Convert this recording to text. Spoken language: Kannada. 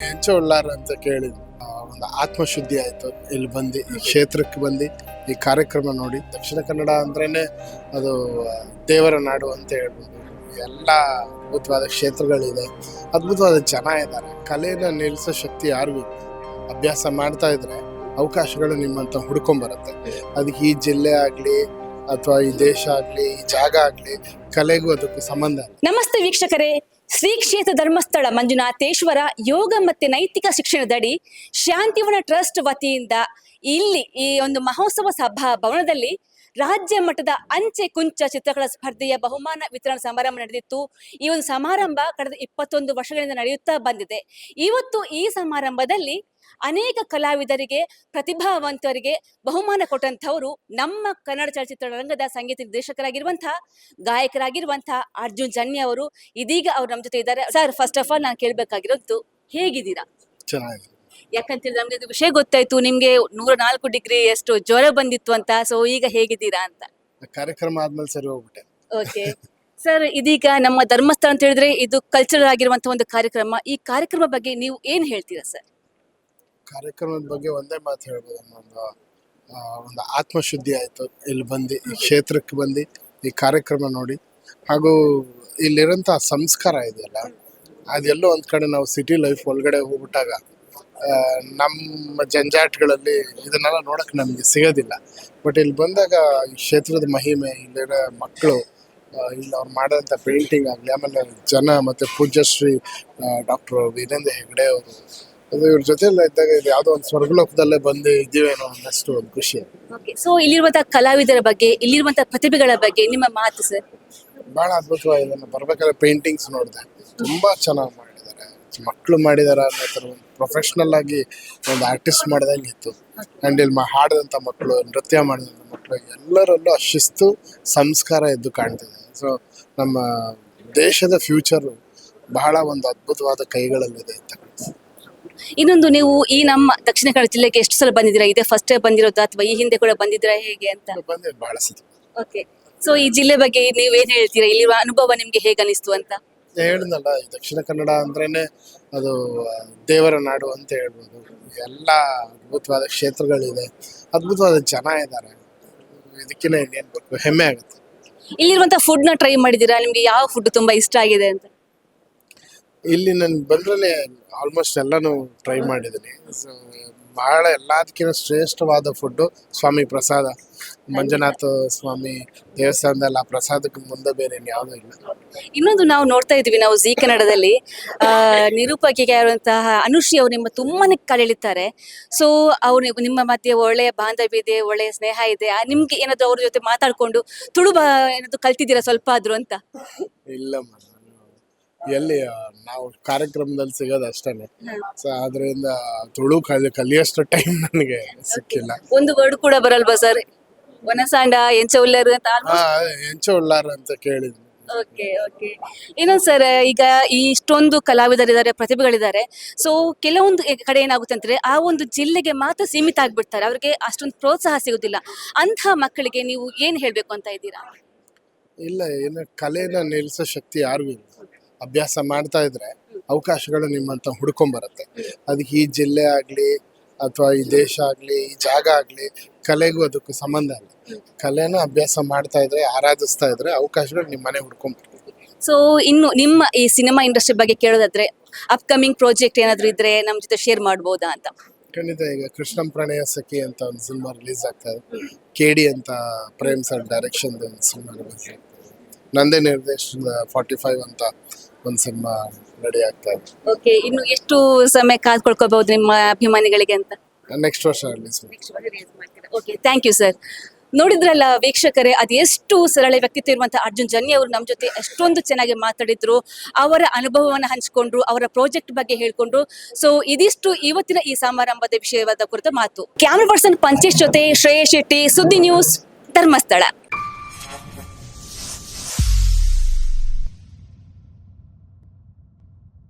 ಹೆಂಚು ಉಳ್ಳಾರ ಅಂತ ಕೇಳಿ ಆ, ಒಂದು ಆತ್ಮಶುದ್ಧಿ ಆಯ್ತು. ಇಲ್ಲಿ ಬಂದು ಈ ಕ್ಷೇತ್ರಕ್ಕೆ ಬಂದು ಈ ಕಾರ್ಯಕ್ರಮ ನೋಡಿ. ದಕ್ಷಿಣ ಕನ್ನಡ ಅಂದ್ರೇನೆ ಅದು ದೇವರ ನಾಡು ಅಂತ ಹೇಳ್ಬೋದು. ಎಲ್ಲ ಅದ್ಭುತವಾದ ಕ್ಷೇತ್ರಗಳಿದೆ. ಅದ್ಭುತವಾದ ಜನ ಇದ್ದಾರೆ. ಕಲೆನ ನಿಲ್ಲಿಸೋ ಶಕ್ತಿ ಯಾರಿಗೂ ಅಭ್ಯಾಸ ಮಾಡ್ತಾ ಇದ್ರೆ ಅವಕಾಶಗಳು ನಿಮ್ಮಂತ ಹುಡ್ಕೊಂಬರುತ್ತೆ. ಅದಕ್ಕೆ ಈ ಜಿಲ್ಲೆ ಆಗ್ಲಿ ಅಥವಾ ಈ ದೇಶ ಆಗ್ಲಿ ಈ ಜಾಗ ಆಗ್ಲಿ ಕಲೆಗೂ ಅದಕ್ಕೂ ಸಂಬಂಧ ನಮಸ್ತೆ ವೀಕ್ಷಕರೇ. ಶ್ರೀ ಕ್ಷೇತ್ರ ಧರ್ಮಸ್ಥಳ ಮಂಜುನಾಥೇಶ್ವರ ಯೋಗ ಮತ್ತು ನೈತಿಕ ಶಿಕ್ಷಣದಡಿ ಶಾಂತಿವನ ಟ್ರಸ್ಟ್ ವತಿಯಿಂದ ಇಲ್ಲಿ ಈ ಒಂದು ಮಹೋತ್ಸವ ಸಭಾ ಭವನದಲ್ಲಿ ರಾಜ್ಯ ಮಟ್ಟದ ಅಂಚೆ ಕುಂಚ ಚಿತ್ರಕಲಾ ಸ್ಪರ್ಧೆಯ ಬಹುಮಾನ ವಿತರಣಾ ಸಮಾರಂಭ ನಡೆದಿತ್ತು. ಈ ಒಂದು ಸಮಾರಂಭ ಕಳೆದ ಇಪ್ಪತ್ತೊಂದು ವರ್ಷಗಳಿಂದ ನಡೆಯುತ್ತಾ ಬಂದಿದೆ. ಇವತ್ತು ಈ ಸಮಾರಂಭದಲ್ಲಿ ಅನೇಕ ಕಲಾವಿದರಿಗೆ, ಪ್ರತಿಭಾವಂತರಿಗೆ ಬಹುಮಾನ ಕೊಟ್ಟಂಥವರು ನಮ್ಮ ಕನ್ನಡ ಚಲನಚಿತ್ರ ರಂಗದ ಸಂಗೀತ ನಿರ್ದೇಶಕರಾಗಿರುವಂತಹ ಗಾಯಕರಾಗಿರುವಂತಹ ಅರ್ಜುನ್ ಜನ್ಯ ಅವರು ಇದೀಗ ಅವರು ನಮ್ಮ ಜೊತೆ ಇದ್ದಾರೆ. ಸರ್ ಫಸ್ಟ್ ಆಫ್ ಆಲ್ ನಾನು ಕೇಳಬೇಕಾಗಿರೋದು ಹೇಗಿದ್ದೀರಾ? ಚೆನ್ನಾಗಿದೆ ಯಾಕಂತೇಳಿ ನಮ್ಗೆ ವಿಷಯ ಗೊತ್ತಾಯ್ತು ನಿಮ್ಗೆ ನೂರ ನಾಲ್ಕು ಡಿಗ್ರಿ ಎಷ್ಟು ಜ್ವರ ಬಂದಿತ್ತು ಅಂತ ಸೊ ಈಗ ಹೇಗಿದ್ದೀರಾ ಅಂತ? ಕಾರ್ಯಕ್ರಮ ಆದ್ಮೇಲೆ ಸರಿ ಹೋಗ್ಬಿಟ್ಟೆ. ಓಕೆ ಸರ್ ಇದೀಗ ನಮ್ಮ ಧರ್ಮಸ್ಥಳ ಅಂತ ಹೇಳಿದ್ರೆ ಇದು ಕಲ್ಚರಲ್ ಆಗಿರುವಂತಹ ಒಂದು ಕಾರ್ಯಕ್ರಮ. ಈ ಕಾರ್ಯಕ್ರಮ ಬಗ್ಗೆ ನೀವು ಏನ್ ಹೇಳ್ತೀರಾ ಸರ್ ಕಾರ್ಯಕ್ರಮದ ಬಗ್ಗೆ ಒಂದೇ ಮಾತು ಹೇಳ್ಬೋದು ಒಂದು ಆ, ಒಂದು ಆತ್ಮಶುದ್ಧಿ ಆಯ್ತು. ಇಲ್ಲಿ ಬಂದು ಈ ಕ್ಷೇತ್ರಕ್ಕೆ ಬಂದು ಈ ಕಾರ್ಯಕ್ರಮ ನೋಡಿ. ಹಾಗೂ ಇಲ್ಲಿರೋಂಥ ಸಂಸ್ಕಾರ ಇದೆಯಲ್ಲ ಅದೆಲ್ಲೋ ಒಂದ್ ಕಡೆ ನಾವು ಸಿಟಿ ಲೈಫ್ ಒಳಗಡೆ ಹೋಗ್ಬಿಟ್ಟಾಗ ನಮ್ಮ ಜಂಜಾಟ್ಗಳಲ್ಲಿ ಇದನ್ನೆಲ್ಲ ನೋಡಕ್ ನಮಗೆ ಸಿಗೋದಿಲ್ಲ. ಬಟ್ ಇಲ್ಲಿ ಬಂದಾಗ ಈ ಕ್ಷೇತ್ರದ ಮಹಿಮೆ ಇಲ್ಲಿರೋ ಮಕ್ಕಳು ಇಲ್ಲಿ ಅವ್ರು ಮಾಡೋಂಥ ಪೇಂಟಿಂಗ್ ಆಗಲಿ ಆಮೇಲೆ ಜನ ಮತ್ತೆ ಪೂಜ್ಯಶ್ರೀ ಡಾಕ್ಟರ್ ವೀರೇಂದ್ರ ಹೆಗ್ಡೆ ಅವರು ಅದು ಇವ್ರ ಜೊತೆ ಎಲ್ಲ ಇದ್ದಾಗ ಇದು ಯಾವುದೋ ಒಂದು ಸ್ವರ್ಗಲೋಕದಲ್ಲೇ ಬಂದು ಇದ್ದೀವೇನೋ ಅನ್ನಷ್ಟು ಒಂದು ಖುಷಿ ಓಕೆ ಸೊ ಇಲ್ಲಿರುವಂತಹ ಕಲಾವಿದರ ಬಗ್ಗೆ ಇಲ್ಲಿರುವಂತಹ ಪ್ರತಿಭೆಗಳ ಬಗ್ಗೆ ನಿಮ್ಮ ಮಾತು ಸರ್? ಬಹಳ ಅದ್ಭುತವಾಗಿದೆ. ನಾನು ಬರ್ಬೇಕಾದ್ರೆ ಪೇಂಟಿಂಗ್ಸ್ ನೋಡಿದೆ. ತುಂಬಾ ಚೆನ್ನಾಗಿ ಮಾಡಿದ್ದಾರೆ ಮಕ್ಕಳು ಮಾಡಿದಾರ ಅನ್ನೋ ಥರ ಒಂದು ಪ್ರೊಫೆಷ್ನಲ್ ಆಗಿ ಒಂದು ಆರ್ಟಿಸ್ಟ್ ಮಾಡ್ದಂಗೆ ಇತ್ತು. ಆ್ಯಂಡ್ ಇಲ್ಲಿ ಹಾಡಿದಂಥ ಮಕ್ಕಳು ನೃತ್ಯ ಮಾಡಿದಂಥ ಮಕ್ಕಳು ಎಲ್ಲರಲ್ಲೂ ಆ ಶಿಸ್ತು ಸಂಸ್ಕಾರ ಎದ್ದು ಕಾಣ್ತಿದೆ. ಸೊ ನಮ್ಮ ದೇಶದ ಫ್ಯೂಚರು ಬಹಳ ಒಂದು ಅದ್ಭುತವಾದ ಕೈಗಳಲ್ಲಿದೆ ಅಂತ. ಇನ್ನೊಂದು ನೀವು ಈ ನಮ್ಮ ದಕ್ಷಿಣ ಕನ್ನಡ ಜಿಲ್ಲೆಗೆ ಎಷ್ಟು ಸಲ ಬಂದಿದ್ದೀರಾ? ಇದೆ ಫಸ್ಟ್ ಬಂದಿರೋದು ಅಥವಾ ಈ ಹಿಂದೆ ಕೂಡ ಬಂದಿದ್ದೀರಾ ಹೇಗೆ ಅಂತ? ಬಂದಿದ್ದು ಬಹಳ ಸತಿ ಓಕೆ ಸೊ ಈ ಜಿಲ್ಲೆ ಬಗ್ಗೆ ನೀವೇನ್ ಹೇಳ್ತೀರಾ? ಇಲ್ಲಿರುವ ಅನುಭವ ನಿಮ್ಗೆ ಹೇಗೆ ಅನಿಸ್ತು ಅಂತ? ಹೇಳಿದ್ನಲ್ಲ ದಕ್ಷಿಣ ಕನ್ನಡ ಅಂದ್ರೇ ಅದು ದೇವರ ನಾಡು ಅಂತ ಹೇಳ್ಬೋದು. ಎಲ್ಲ ಅದ್ಭುತವಾದ ಕ್ಷೇತ್ರಗಳಿದೆ. ಅದ್ಭುತವಾದ ಜನ ಇದ್ದಾರೆ. ಇದಕ್ಕಿಂತ ಇನ್ನೇನು ಬೇಕು ಹೆಮ್ಮೆ ಆಗುತ್ತೆ. ಇಲ್ಲಿರುವಂತ ಫುಡ್ನ ಟ್ರೈ ಮಾಡಿದೀರಾ ನಿಮ್ಗೆ ಯಾವ ಫುಡ್ ತುಂಬಾ ಇಷ್ಟ ಆಗಿದೆ ಅಂತ? ಇಲ್ಲಿ ನಾನು ಬಂದ್ರೆ ಆಲ್ಮೋಸ್ಟ್ ಎಲ್ಲಾನು ಟ್ರೈ ಮಾಡಿದ್ದೀನಿ. ಬಹಳ ಎಲ್ಲದಕ್ಕಿಂತ ಶ್ರೇಷ್ಠವಾದ ಫುಡ್ಡು ಸ್ವಾಮಿ ಪ್ರಸಾದ. ಮಂಜುನಾಥ ಸ್ವಾಮಿ ದೇವಸ್ಥಾನದಲ್ಲಿ ಆ ಪ್ರಸಾದಕ್ಕೆ ಮುಂದೆ ಬೇರೆ ಯಾವುದೂ ಇಲ್ಲ. ಇನ್ನೊಂದು ನಾವು ನೋಡ್ತಾ ಇದೀವಿ ನಾವು ಜೀ ಕನ್ನಡದಲ್ಲಿ. ಆ ನಿರೂಪಕಿಯಾಗಿರುವಂತಹ ಅನುಶ್ರೀ ಅವರು ನಿಮ್ಮ ತುಂಬಾನೇ ಕಳೆಳಿತಾರೆ ಸೊ ಅವ್ರು ನಿಮ್ಮ ಮಧ್ಯೆ ಒಳ್ಳೆಯ ಬಾಂಧವ್ಯ ಇದೆ ಒಳ್ಳೆಯ ಸ್ನೇಹ ಇದೆ ಆ, ನಿಮ್ಗೆ ಏನಾದ್ರು ಅವ್ರ ಜೊತೆ ಮಾತಾಡ್ಕೊಂಡು ತುಳು ಬಾ ಏನಾದ್ರು ಕಲ್ತಿದ್ದೀರಾ ಸ್ವಲ್ಪ ಆದ್ರೂ ಅಂತ? ಇಲ್ಲ ಎಲ್ಲಿ ಆ, ನಾವು ಕಾರ್ಯಕ್ರಮದಲ್ಲಿ ಸಿಗೋದು ಅಷ್ಟೇ ಸೊ ಅದರಿಂದ ತುಳು ಕಲಿ ಕಲಿಯೋಷ್ಟು ಟೈಮ್ ನನಗೆ ಸಿಕ್ಕಿಲ್ಲ. ಒಂದು ವರ್ಡ್ ಕೂಡ ಬರಲ್ವಾ ಸರ್ ಒನಸಾಂಡ ಎಂಚ ಅಂತ ಹಾ ಹೆಂಚು ಉಳ್ಳಾರ ಅಂತ ಕೇಳಿದ್ವಿ. Okay okay. ಇನ್ನೊಂದು ಸರ್ ಈಗ ಈ ಇಷ್ಟೊಂದು ಕಲಾವಿದರಿದ್ದಾರೆ ಪ್ರತಿಭೆಗಳಿದ್ದಾರೆ. ಸೊ ಕೆಲವೊಂದು ಕಡೆ ಏನಾಗುತ್ತೆ ಅಂದ್ರೆ ಆ ಒಂದು ಜಿಲ್ಲೆಗೆ ಮಾತ್ರ ಸೀಮಿತ ಆಗ್ಬಿಡ್ತಾರೆ. ಅವ್ರಿಗೆ ಅಷ್ಟೊಂದು ಪ್ರೋತ್ಸಾಹ ಸಿಗುದಿಲ್ಲ. ಅಂತಹ ಮಕ್ಕಳಿಗೆ ನೀವು ಏನ್ ಹೇಳ್ಬೇಕು ಅಂತ ಇದ್ದೀರಾ? ಇಲ್ಲ ಏನು ಕಲೆನ ನಿಲ್ಲಿಸೋ ಶಕ್ತಿ ಯಾರಿಗೂ ಇಲ್ಲ. ಅಭ್ಯಾಸ ಮಾಡ್ತಾ ಇದ್ರೆ ಅವಕಾಶಗಳು ನಿಮ್ಮಂತ ಹುಡ್ಕೊಂಬರುತ್ತೆ. ಅದಕ್ಕೆ ಈ ಜಿಲ್ಲೆ ಆಗಲಿ ಅಥವಾ ಈ ದೇಶ ಆಗಲಿ ಈ ಜಾಗ ಆಗ್ಲಿ ಕಲೆಗೂ ಅದಕ್ಕೂ ಸಂಬಂಧ ಇಲ್ಲ. ಕಲೆನ ಅಭ್ಯಾಸ ಮಾಡ್ತಾ ಇದ್ರೆ ಆರಾಧಿಸ್ತಾ ಇದ್ರೆ ಅವಕಾಶಗಳು ನಿಮ್ಮ ಮನೆ ಹುಡ್ಕೊಂಡ್ಬಿಡ್ತೀವಿ ಸೊ ಇನ್ನು ನಿಮ್ಮ ಈ ಸಿನಿಮಾ ಇಂಡಸ್ಟ್ರಿ ಬಗ್ಗೆ ಕೇಳೋದಾದ್ರೆ ಅಪ್ಕಮಿಂಗ್ ಪ್ರಾಜೆಕ್ಟ್ ಏನಾದ್ರು ಇದ್ರೆ ನಮ್ಮ ಜೊತೆ ಶೇರ್ ಮಾಡ್ಬೋದಾ ಅಂತ? ಖಂಡಿತ ಈಗ ಕೃಷ್ಣಂ ಪ್ರಣಯ ಸಖಿ ಅಂತ ಒಂದು ಸಿನಿಮಾ ರಿಲೀಸ್ ಆಗ್ತಾ ಇದೆ. ಕೆ ಡಿ ಅಂತ ಪ್ರೇಮ್ ಸರ್ ಡೈರೆಕ್ಷನ್ ಒಂದು ಸಿನಿಮಾ ರಿಲೀಸ್ ಆಗ್ತಾ ಇದೆ. ನಂದೇ ನಿರ್ದೇಶನದ ಫಾರ್ಟಿ ಫೈವ್ ಅಂತ ಒಂದು ಸಿನಿಮಾ ರೆಡಿ ಆಗ್ತಾ ಇದೆ. ಓಕೆ ಇನ್ನು ಎಷ್ಟು ಸಮಯ ಕಾದ್ಕೊಳ್ಕೋಬಹುದು ನಿಮ್ಮ ಅಭಿಮಾನಿಗಳಿಗೆ ಅಂತ? ನೆಕ್ಸ್ಟ್ ವರ್ಷ release okay thank you sir ನೋಡಿದ್ರಲ್ಲ ವೀಕ್ಷಕರೇ ಅದೆಷ್ಟು ಸರಳ ವ್ಯಕ್ತಿತ್ವ ಇರುವಂತಹ ಅರ್ಜುನ್ ಜನ್ಯ ಅವರು ನಮ್ಮ ಜೊತೆ ಎಷ್ಟೊಂದು ಚೆನ್ನಾಗಿ ಮಾತಾಡಿದ್ರು, ಅವರ ಅನುಭವವನ್ನು ಹಂಚಿಕೊಂಡ್ರು ಅವರ ಪ್ರಾಜೆಕ್ಟ್ ಬಗ್ಗೆ ಹೇಳ್ಕೊಂಡ್ರು ಸೊ ಇದಿಷ್ಟು ಇವತ್ತಿನ ಈ ಸಮಾರಂಭದ ವಿಷಯವಾದ ಕುರಿತ ಮಾತು. ಕ್ಯಾಮ್ರಾ ಪರ್ಸನ್ ಪಂಚೇಶ್ ಜೊತೆ ಶ್ರೇಯಸ್ ಶೆಟ್ಟಿ, ಸುದ್ದಿ ನ್ಯೂಸ್ ಧರ್ಮಸ್ಥಳ.